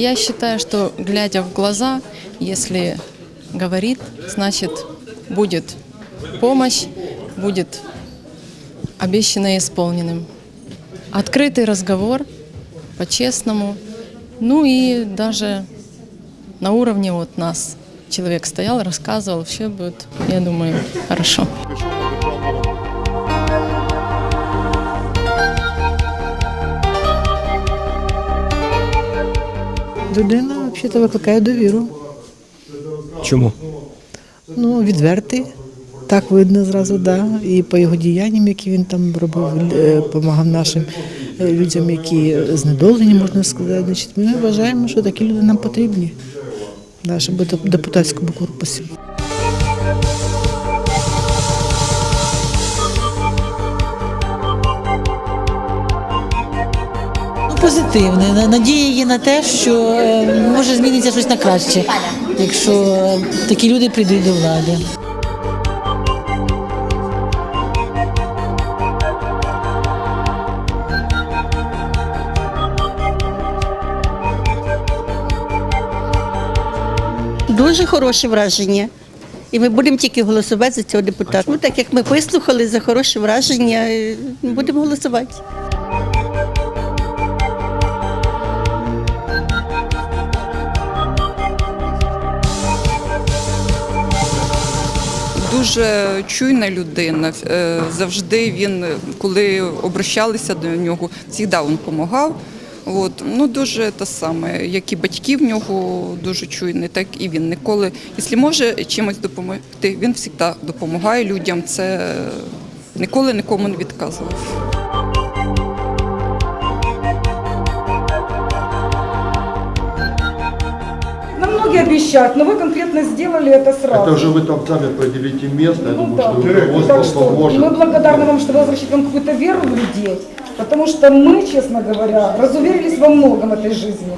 я считаю, что глядя в глаза, если говорит, значит будет помощь, будет обещанное исполненным. Открытый разговор, по-честному, ну и даже на уровне вот нас. Человек стоял, рассказывал, все будет, я думаю, хорошо. Людина взагалі викликає довіру. Чому? Ну, відвертий. Так видно зразу, да. І по його діянням, які він там робив, допомагав нашим е, людям, які знедолені, можна сказати. Значить, ми вважаємо, що такі люди нам потрібні. в нашому депутатському корпусі. Позитивне. Надія є на те, що е, може змінитися щось на краще, якщо е, такі люди прийдуть до влади. Дуже хороше враження. І ми будемо тільки голосувати за цього депутата. Ну, так як ми вислухали за хороше враження, е, будемо голосувати. Дуже чуйна людина. Е, Завжди він, коли обращалися до нього, завжди він допомагав. От, ну дуже те саме, як і батьки в нього дуже чуйні, так і він ніколи, якщо може чимось допомогти, він завжди допомагає людям. Це ніколи нікому не відказував. Нам многие обещают, но вы конкретно сделали это сразу. Это уже вы там сами определите место, я Ну думаю, да. что Так руководство что поможет. мы благодарны вам, что вы возвращаете нам какую-то веру в людей, потому что мы, честно говоря, разуверились во многом этой жизни.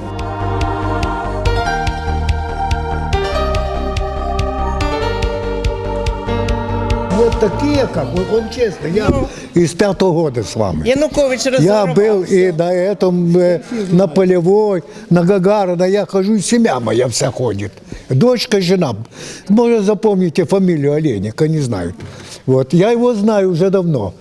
Такие, как вот он честно. Я из пятого года с вами. Янукович Я был и на этом, э, на Полевой, на Гагарина. Я хожу, и семья моя вся ходит. Дочка, жена. Может, запомните фамилию Олейника, не знают. Вот. Я его знаю уже давно.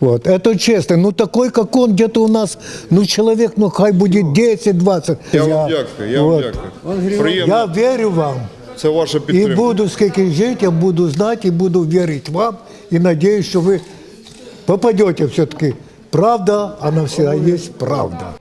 Вот. Это честно. Ну, такой, как он, где-то у нас, ну, человек, ну, хай будет 10-20. Я вам дякую, я вам вот. дякую. Приємно. Я верю вам. Це ваша І буду скільки жити, я буду знати і буду вірити вам. І сподіваюся, що ви попадете все-таки. Правда, вона всегда є правда.